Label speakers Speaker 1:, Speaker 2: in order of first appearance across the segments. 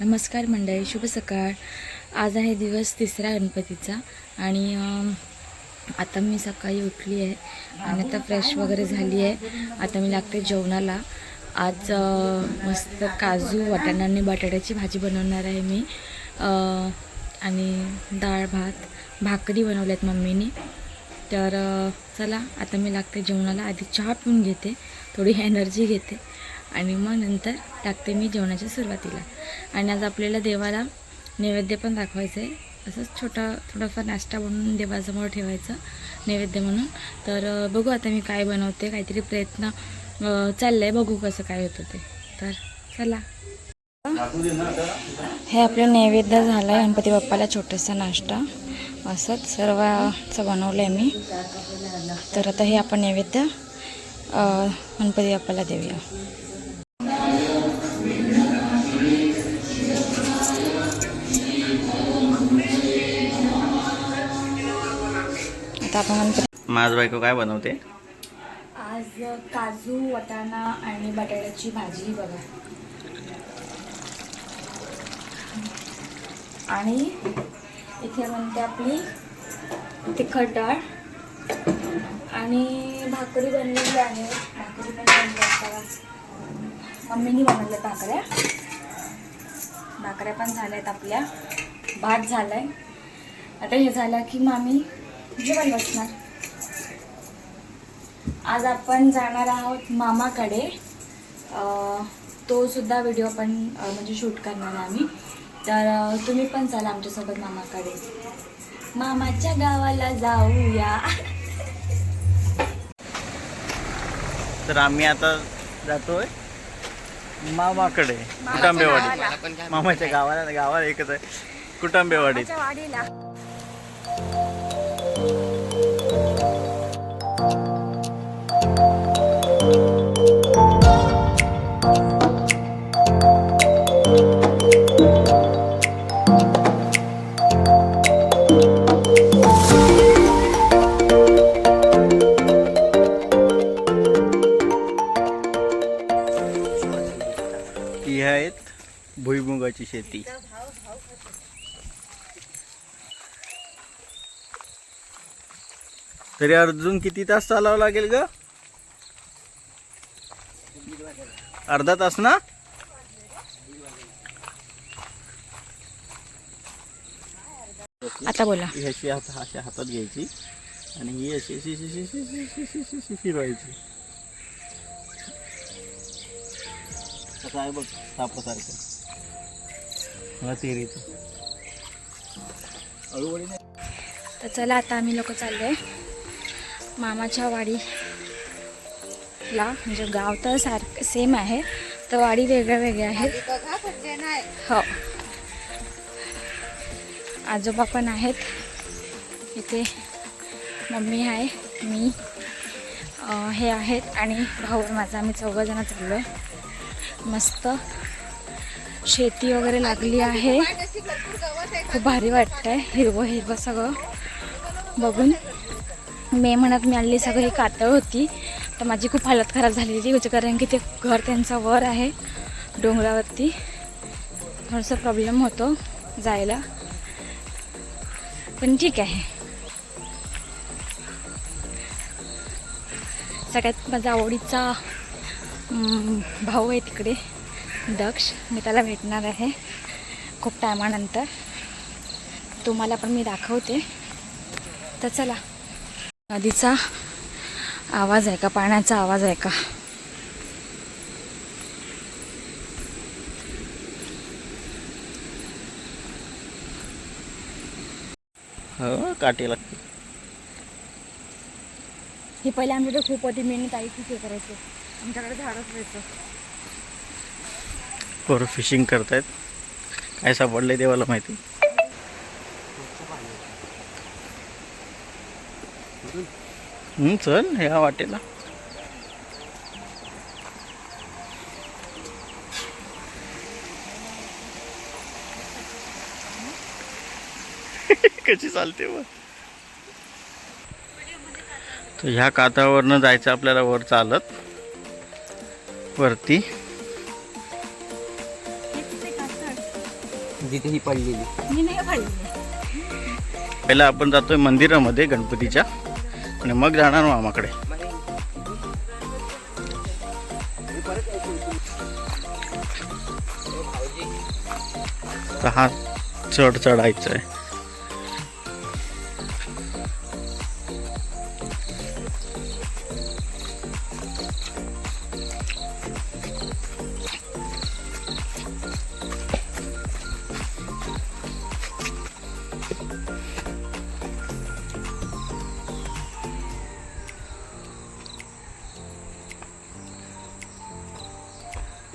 Speaker 1: नमस्कार मंडळी शुभ सकाळ. आज आहे दिवस तिसरा गणपतीचा आणि आता मी सकाळी उठली आहे आणि आता फ्रेश वगैरे झाली आहे. आता मी लागते जेवणाला. आज मस्त काजू वाटाणा आणि बटाट्याची भाजी बनवणार आहे मी. आणि डाळ भात भाकरी बनवल्यात मम्मीने. तर चला आता मी लागते जेवणाला. आधी चहा पिऊन घेते. थोडी एनर्जी घेते. आणि मग नंतर टाकते मी जेवणाच्या सुरुवातीला. आणि आज आपल्याला देवाला नैवेद्य पण दाखवायचं आहे असंच छोटा थोडाफार नाश्ता बनवून देवासमोर ठेवायचं नैवेद्य म्हणून. तर बघू आता मी काय बनवते काहीतरी प्रयत्न चाललं आहे बघू कसं काय होतं ते. तर चला. हे आपलं नैवेद्य झालं आहे गणपती बाप्पाला छोटासा नाश्ता. असंच सर्वचं बनवलं आहे मी. तर आता हे आपण नैवेद्य गणपती बाप्पाला देऊया. आता आपण
Speaker 2: माझ बायको काय बनवते?
Speaker 1: आज काजू वाटाणा आणि बटाट्याची भाजी बघा. आणि इथे म्हणते आपली तिखट डाळ आणि भाकरी बनलेली आहे. भाकरी पण बनली आता. मम्मीनी बनवल्या भाकऱ्या. भाकऱ्या पण झाल्यात आपल्या. भात झालाय. आता हे झालं की मामी जेवण बसणार. आज आपण जाणार आहोत मामाकडे. तो सुद्धा व्हिडिओ पण अं, म्हणजे शूट करणार आहे आम्ही. तर तुम्ही पण चला आमच्यासोबत मामाकडे. मामाच्या गावाला जाऊया.
Speaker 2: तर आम्ही आता जातोय मामाकडे कुटुंबेवाडी मामाच्या गावाला. गावाला एकच आहे कुटुंबेवाडीत. ही आहेत भुईमुगाची शेती. तरी अजून किती तास चालावं लागेल ग? अर्धा तास ना?
Speaker 1: आता बोला.
Speaker 2: ही अशी हात अशी हातात घ्यायची आणि ही अशी अशी अशी अशी अशी अशी अशी अशी अशी फिरवायची. कसं आहे बघ सापासारखं मला तेरीचं. अळूवडी नाही.
Speaker 1: तर चला आता आम्ही लोक चाललो आहे मामाच्या वाडीला म्हणजे गाव तर सारखं सेम आहे तर वाडी वेगळ्या वेगळ्या आहेत. हो. आजोबा पण आहेत. इथे मम्मी आहे मी हे आहेत आणि भाऊ माझा. आम्ही चौघंजणं चाललो आहे मस्त. शेती वगैरे लागली आहे. खूप भारी वाटतंय. हिरवं हिरवं सगळं. बघून. मे महिन्यात मी आणली सगळी कातळ होती. तर माझी खूप हालत खराब झालेली होती कारण की ते घर त्यांचा वर आहे डोंगरावरती. थोडासा प्रॉब्लेम होतो जायला. पण ठीक आहे. सगळ्यात माझा आवडीचा भाऊ आहे तिकडे दक्ष. मी त्याला भेटणार आहे खूप टायमानंतर. तुम्हाला पण मी दाखवते. तर चला. नदीचा आवाज आहे का? पाण्याचा आवाज आहे का?
Speaker 2: हो काठी लागते
Speaker 1: ही पहिले आमच्याकडे खूप होती मी आणि ताई खूप हे करायचे. आमच्याकडे झाडच राहायचं
Speaker 2: पोरं फिशिंग करतायत. काय सापडलंय देवाला माहिती? चल ह्या वाटेला. कशी चालते वर तर ह्या कातावरनं जायचं आपल्याला वर चालत. वरती.
Speaker 3: जिथे ही पडलेली
Speaker 1: मी नाही पडली
Speaker 2: पहिला आपण जातोय मंदिरामध्ये गणपतीच्या. आणि मग जाणार मामाकडे हा चढ चढायचा आहे.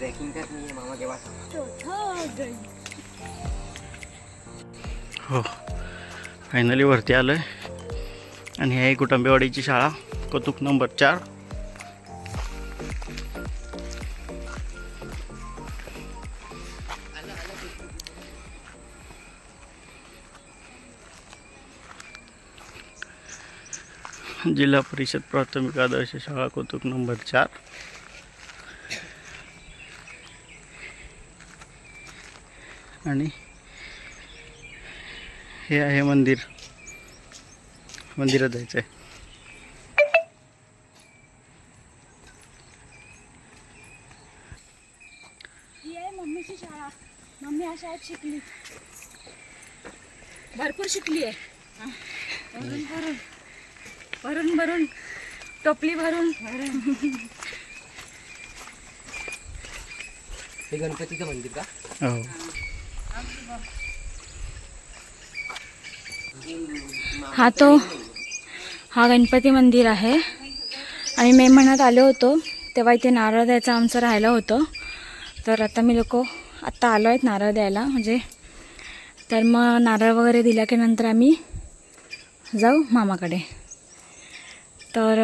Speaker 3: ट्रेकिंग करत नाही मामा केव्हा?
Speaker 2: हो. फायनली वरती आलं आहे आणि ही आहे कुटुंबेवाडीची शाळा कौतुक नंबर चार. जिल्हा परिषद प्राथमिक आदर्श शाळा कौतुक नंबर चार. आणि हे आहे मंदिर. मंदिरात जायचं आहे
Speaker 1: ही आहे मम्मीची शाळा. मम्मी शाळेत शिकली. भरपूर शिकली आहे. भरून भरून भरून भरून. टोपली भरून.
Speaker 3: हे गणपतीचं मंदिर का?
Speaker 2: हो.
Speaker 1: हा तो हा गणपती मंदिर आहे. आम्ही मे महिन्यात आलो होतो तेव्हा इथे नारळ द्यायचं आमचं राहिलं होतं. तर आता मी लोक आत्ता आलो आहेत नारळ द्यायला म्हणजे तर मग नारळ वगैरे दिल्या की नंतर आम्ही जाऊ मामाकडे. तर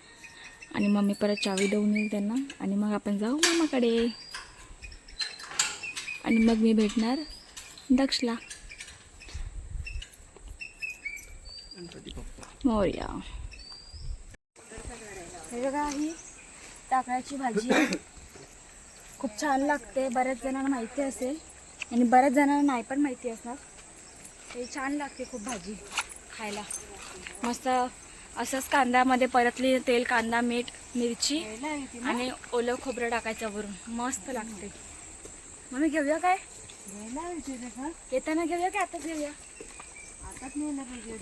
Speaker 1: आणि मम्मी परत चावी देऊन येईल त्यांना. आणि मग आपण जाऊ मामाकडे. आणि मग मी भेटणार दक्षला. मोर्या. हे बघा ही टाकळ्याची भाजी खूप छान लागते. बऱ्याच जणांना माहिती असेल. आणि बऱ्याच जणांना नाही पण माहिती असणार. ते छान लागते खूप भाजी खायला. मस्त असंच कांद्यामध्ये परतली तेल कांदा मीठ मिरची आणि ओलं खोबरं टाकायचं वरून. मस्त लागते. मग घेऊया काय? येताना घेऊया काय आताच घेऊया?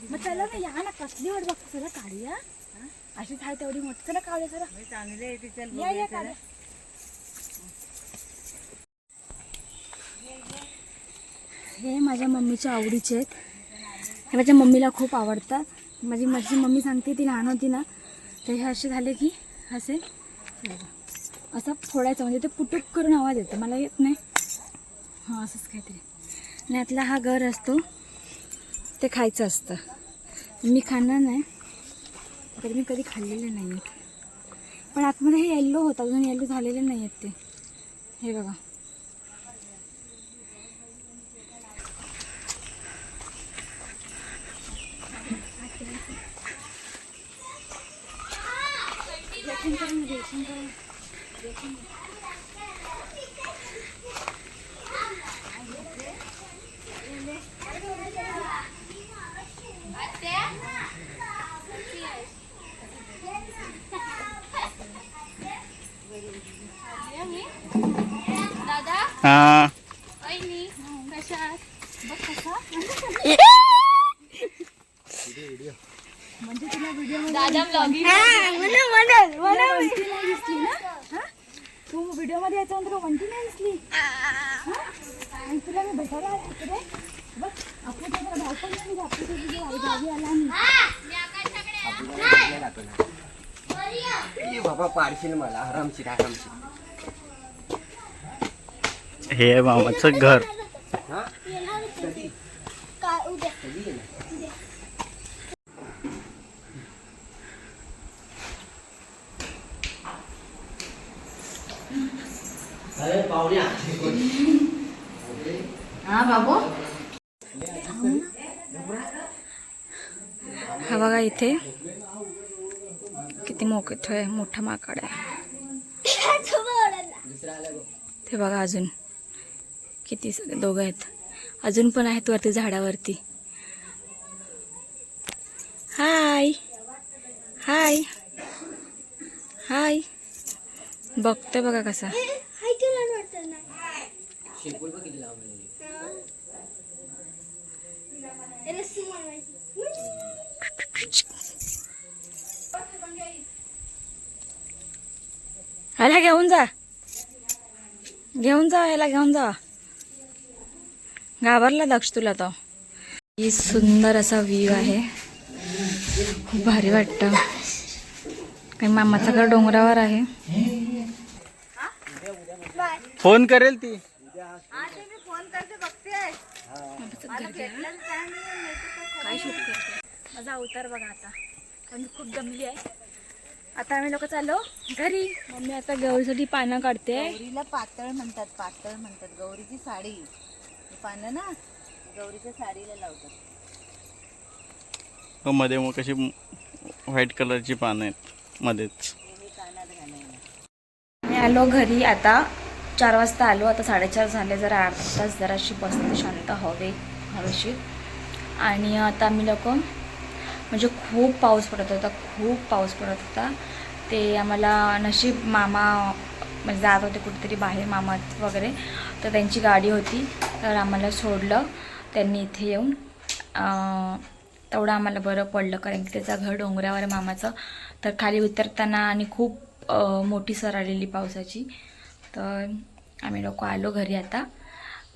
Speaker 1: मग चला ना या ना कसली वाट बघतो? चला काढूया. अशीच आहे तेवढी मोठी. चला काढूया चला. काढूया. हे माझ्या मम्मीच्या आवडीचे आहेत. हे माझ्या मम्मीला खूप आवडतात. माझी माझी मम्मी सांगते ती लहान होती ना तर हे असे झाले की असे. असं फोडायचं म्हणजे ते पुटुक करून आवाज येतो मला येत नाही. हां असंच काहीतरी. आणि आतला हा घर असतो ते खायचं असतं. मी खाणार नाही तर मी कधी खाल्लेले नाही. आहेत पण आतमध्ये हे येल्लो होतं अजून येल्लो झालेले नाही आहेत ते. हे बघा.
Speaker 2: हा
Speaker 1: तू व्हिडिओमध्ये यायचं नंतर वंटी नाही दिसली हा? आणि तुला मी भेटायला आले इकडे बघ आपण तुझा भाऊ पण नाही आपली तुझी गावी गावी आला आणि
Speaker 3: ए बाबा पाडशील मला आरामशीर आरामशीर
Speaker 2: हे आहे मामाचं घर.
Speaker 1: हा बाबू? हा बघा इथे. किती मोठं आहे मोठा माकड आहे. ते बघा अजून. किती दोघं आहेत? अजून पण आहेत वरती झाडावरती. हाय. हाय. हाय. बघतोय बघा कसा. ह्याला घेऊन जा. घेऊन जा ह्याला घेऊन जा. घाबरला दक्ष तुला तो. ही सुंदर असा व्ह्यू आहे. खूप भारी वाटतं. काही मामाचं घर डोंगरावर आहे.
Speaker 2: फोन करेल ती.
Speaker 1: काय शूट करते? माझा अवतार बघा आता. आम्ही खूप दमली आहे. आता आम्ही लोक चाललो घरी. मम्मी आता गौरीसाठी पानं काढते.
Speaker 4: गौरीला पातळ म्हणतात पातळ म्हणतात. गौरीची साडी. पानं ना गौरीच्या साडीला लावतात.
Speaker 2: व मध्ये मग कशी व्हाईट कलरची पानं आहेत मध्येच.
Speaker 4: हे
Speaker 1: मी आलो घरी आता चार वाजता आलो आता साडेचार झाले जरा आठ तास जराशी बसते शांत हवे हवेशीर. आणि आता आम्ही लोक म्हणजे खूप पाऊस पडत होता खूप पाऊस पडत होता. ते आम्हाला नशीब मामा म्हणजे जात होते कुठेतरी बाहेर मामा वगैरे तर त्यांची गाडी होती. तर आम्हाला सोडलं. त्यांनी इथे येऊन तेवढं आम्हाला बरं पडलं. कारण की त्याचं घर डोंगरावर मामाचं. तर खाली उतरताना आणि खूप मोठी सर आलेली पावसाची. तर आम्ही लोक आलो घरी आता.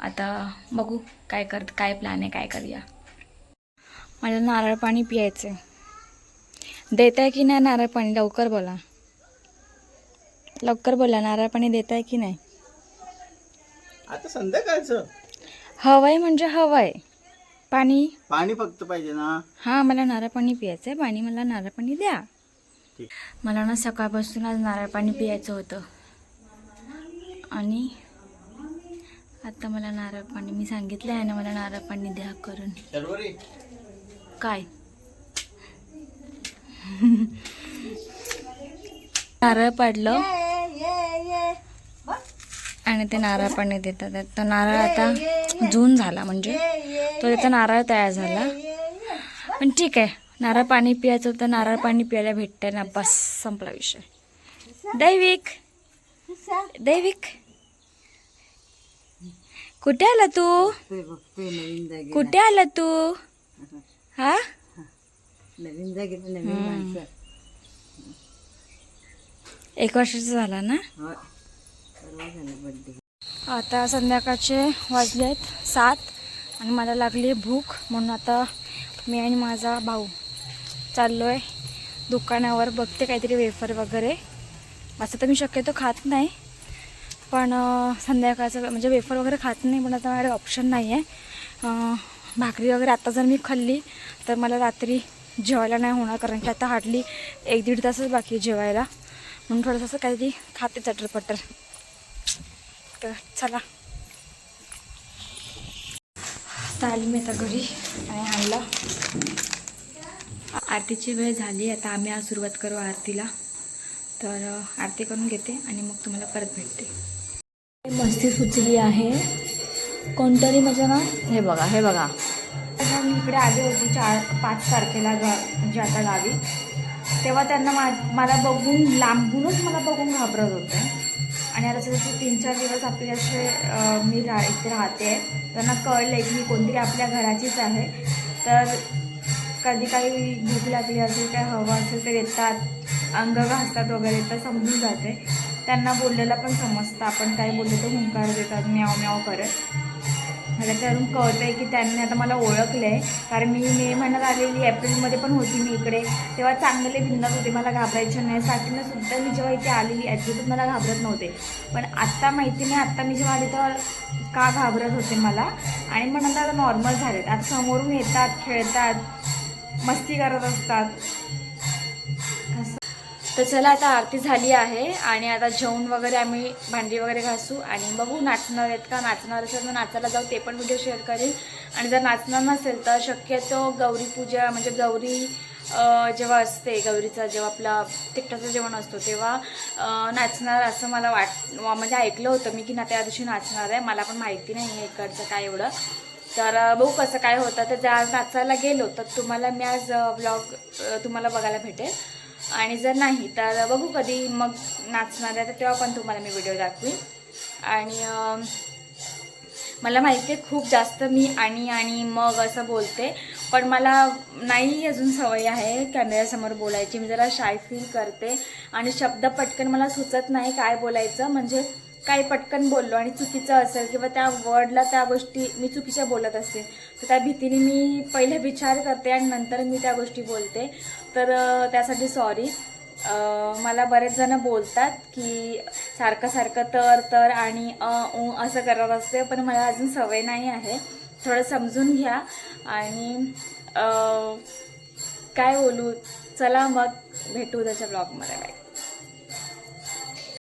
Speaker 1: आता बघू काय कर काय प्लॅन आहे काय करूया. मला नारळ पाणी प्यायचं आहे देत आहे की नाही नारळ पाणी? लवकर बोला. लवकर बोला नारळ पाणी देत आहे की नाही?
Speaker 2: आता संध्याकाळचं.
Speaker 1: हवं म्हणजे हवं आहे पाणी?
Speaker 2: पाणी फक्त पाहिजे ना.
Speaker 1: हां मला नारळ पाणी पियायचं आहे पाणी मला नारळ पाणी द्या.
Speaker 2: ठीक.
Speaker 1: मला ना सकाळपासून आज नारळ पाणी पियायचं होतं. आणि आता मला नारळ पाणी मी सांगितलं आहे ना मला नारळ पाणी द्या करून. काय? नारळ पाडलं. आणि ते नारळ पाणी देतात. तो नारळ आता जून झाला म्हणजे. तो त्याचा नारळ तयार झाला. पण ठीक आहे. नारळ पाणी पियायचं होतं नारळ पाणी प्यायला भेटतंय ना बस संपला विषय. दैविक दैविक. कुठे आला तू? कुठे आला तू? हा?
Speaker 4: नवीन नवीन माणसं
Speaker 1: एक वर्षाचा झाला ना?
Speaker 4: परवा
Speaker 1: आता संध्याकाळचे वाजले आहेत सात आणि मला लागली आहे भूक म्हणून आता मी आणि माझा भाऊ चाललो आहे दुकानावर. बघते काहीतरी वेफर वगैरे. असं तर मी शक्यतो खात नाही पण संध्याकाळचं म्हणजे वेफर वगैरे खात नाही पण आता माझ्याकडे ऑप्शन नाही आहे भाकरी वगैरे आता जर मी खाल्ली तर मला रात्री जेवायला नाही होणार कारण की आता हार्डली एक दीड तासच बाकी जेवायला. म्हणून थोडंसं असं काहीतरी खाते चटरपटर तर चला. आली मी आता घरी. आणि आणला आरतीची वेळ झाली. आता आम्ही आज सुरुवात करू आरतीला. तर आरती करून घेते आणि मग तुम्हाला परत भेटते. मस्ती सुचली आहे. कोणतरी माझं ना हे बघा हे बघा. मी इकडे आली होती चार पाच तारखेला गा म्हणजे आता गावी. तेव्हा त्यांना मा मला बघून लांबूनच मला बघून घाबरत होते. आणि आता जसं तीन चार दिवस आपले असे मी रा इथे राहते. त्यांना कळलं आहे की मी कोणतरी आपल्या घराचीच आहे. तर कधी काही भूक लागली असेल काय हवं असेल तर येतात. अंग घासतात वगैरे तर समजून जाते. त्यांना बोललेलं पण समजतं. आपण काय बोललो तर हुंकार देतात म्याव म्याव करत. मला त्यावरून आहे की त्यांनी आता मला ओळखलं आहे कारण मी मे महिन्यात आलेली एप्रिलमध्ये पण होती मी इकडे. तेव्हा चांगले भिन्नत होते मला घाबरायचे नाही. स्टार्टिंगला सुद्धा मी जेव्हा इथे आलेली ॲक्च्युली मला घाबरत नव्हते. पण आत्ता माहिती नाही आत्ता मी जेव्हा आले तेव्हा का घाबरत होते मला? आणि मग नंतर आता नॉर्मल झालेत. आता समोरून येतात खेळतात मस्ती करत असतात. तर चला आता आरती झाली आहे आणि आता जेवण वगैरे आम्ही भांडी वगैरे घासू आणि बघू नाचणार आहेत का? नाचणार असेल तर नाचायला जाऊ ते पण व्हिडिओ शेअर करेल. आणि जर नाचणार नसेल तर शक्यतो गौरी पूजा म्हणजे गौरी जेव्हा असते गौरीचा जेव्हा आपला तिकटाचं जेवण असतो तेव्हा नाचणार असं मला वाट म्हणजे ऐकलं होतं मी की ना त्या दिवशी नाचणार आहे. मला पण माहिती नाही आहे इकडचं काय एवढं. तर बघू कसं काय होतं. तर ज्या नाचायला गेलो तर तुम्हाला मी आज ब्लॉग तुम्हाला बघायला भेटेल. आणि जर नाही तर बघू कधी मग नाचणार आहे तर तेव्हा पण तुम्हाला मी व्हिडिओ दाखवीन. आणि मला माहिती आहे खूप जास्त मी आणि आणि मग असं बोलते पण मला नाही अजून सवय आहे कॅमेऱ्यासमोर बोलायची. मी जरा शाय फील करते आणि शब्द पटकन मला सुचत नाही काय बोलायचं. म्हणजे काही पटकन बोललो आणि चुकीचं असेल किंवा त्या वर्डला त्या गोष्टी मी चुकीच्या बोलत असते तर त्या भीतीने मी पहिले विचार करते आणि नंतर मी त्या गोष्टी बोलते. तर त्यासाठी सॉरी मला बरेच जण बोलतात की सारखं सारखं तर तर आणि अ उ असं करत असते पण मला अजून सवय नाही आहे. थोडं समजून घ्या आणि काय बोलू? चला मग भेटू त्याच्या ब्लॉगमध्ये बाय